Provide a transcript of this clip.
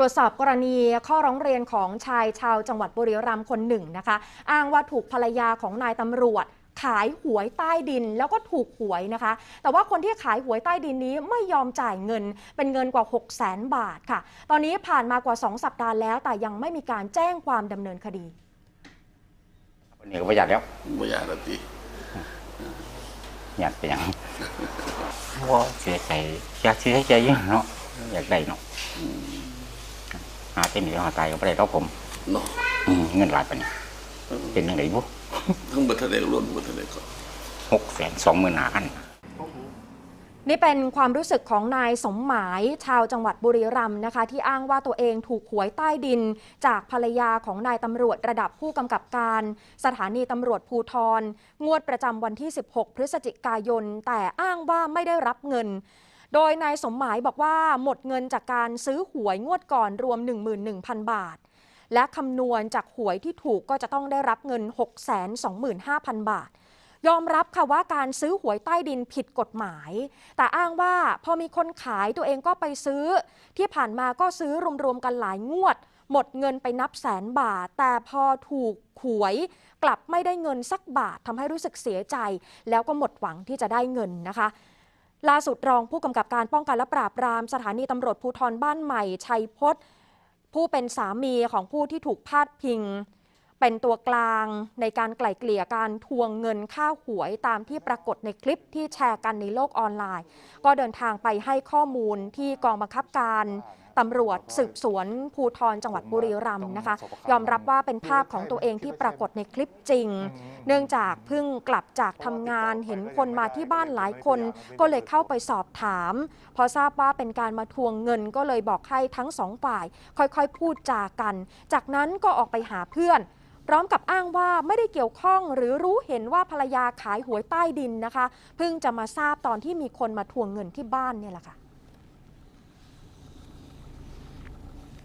รวจสอบกรณีข้อร้องเรียนของชายชาวจังหวัดบุรีรัมย์คนหนึ่งนะคะ อ้างว่าถูกภรรยาของนายตำรวจขายหวยใต้ดินแล้วก็ถูกหวยนะคะ แต่ว่าคนที่ขายหวยใต้ดินนี้ไม่ยอมจ่ายเงิน เป็นเงินกว่า 6 0แสนบาทค่ะ ตอนนี้ผ่านมากว่า 2 สัปดาห์แล้ว แต่ยังไม่มีการแจ้งความดำเนินคดีวันนี้ก็ประหยัดแล้วไม่อยากละตีหยัดไปหยังว่าเสียใจอยากเสียใจเยอะเนาะอยากได้เนาะ หาเต็มที่หาตายก็ไม่ได้แล้วผมเนาะอืมเงินหลายปานนี้เป็นยังไงบุทั้งบัตรเด็กรวมบัตรเด็กก็หกแสนสองหมื่นห้าพันนี่เป็นความรู้สึกของนายสมหมายชาวจังหวัดบุรีรัมย์นะคะ ที่อ้างว่าตัวเองถูกหวยใต้ดิน จากภรรยาของนายตำรวจระดับผู้กำกับการ สถานีตำรวจภูทร งวดประจำวันที่ 16 พฤศจิกายน แต่อ้างว่าไม่ได้รับเงิน โดยนายสมหมายบอกว่าหมดเงินจากการซื้อหวยงวดก่อนรวม 11,000 บาท และคำนวณจากหวยที่ถูกก็จะต้องได้รับเงิน 625,000 บาท ยอมรับค่ะว่าการซื้อหวยใต้ดินผิดกฎหมาย แต่อ้างว่าพอมีคนขายตัวเองก็ไปซื้อ ที่ผ่านมาก็ซื้อรวมๆกันหลายงวด หมดเงินไปนับแสนบาท แต่พอถูกหวยกลับไม่ได้เงินสักบาททำให้รู้สึกเสียใจ แล้วก็หมดหวังที่จะได้เงินนะคะ ล่าสุดรองผู้กำกับการป้องกันและปราบปรามสถานีตำรวจภูธรบ้านใหม่ชัยพจน์ผู้เป็นสามีของผู้ที่ถูกพาดพิง เป็นตัวกลางในการไกล่เกลี่ยการทวงเงินค่าหวยตามที่ปรากฏในคลิปที่แชร์กันในโลกออนไลน์ ก็เดินทางไปให้ข้อมูลที่กองบังคับการตำรวจสืบสวนภูทรจังหวัดบุรีรัมย์นะคะ ยอมรับว่าเป็นภาพของตัวเองที่ปรากฏในคลิปจริง เนื่องจากเพิ่งกลับจากทำงานเห็นคนมาที่บ้านหลายคน ก็เลยเข้าไปสอบถาม พอทราบว่าเป็นการมาทวงเงินก็เลยบอกให้ทั้งสองฝ่าย ค่อยๆ พูดจากัน จากนั้นก็ออกไปหาเพื่อนพร้อมกับอ้างว่าไม่ได้เกี่ยวข้องหรือรู้เห็นว่าภรรยาขายหวยใต้ดินนะคะ เพิ่งจะมาทราบตอนที่มีคนมาทวงเงินที่บ้านเนี่ยแหละค่ะ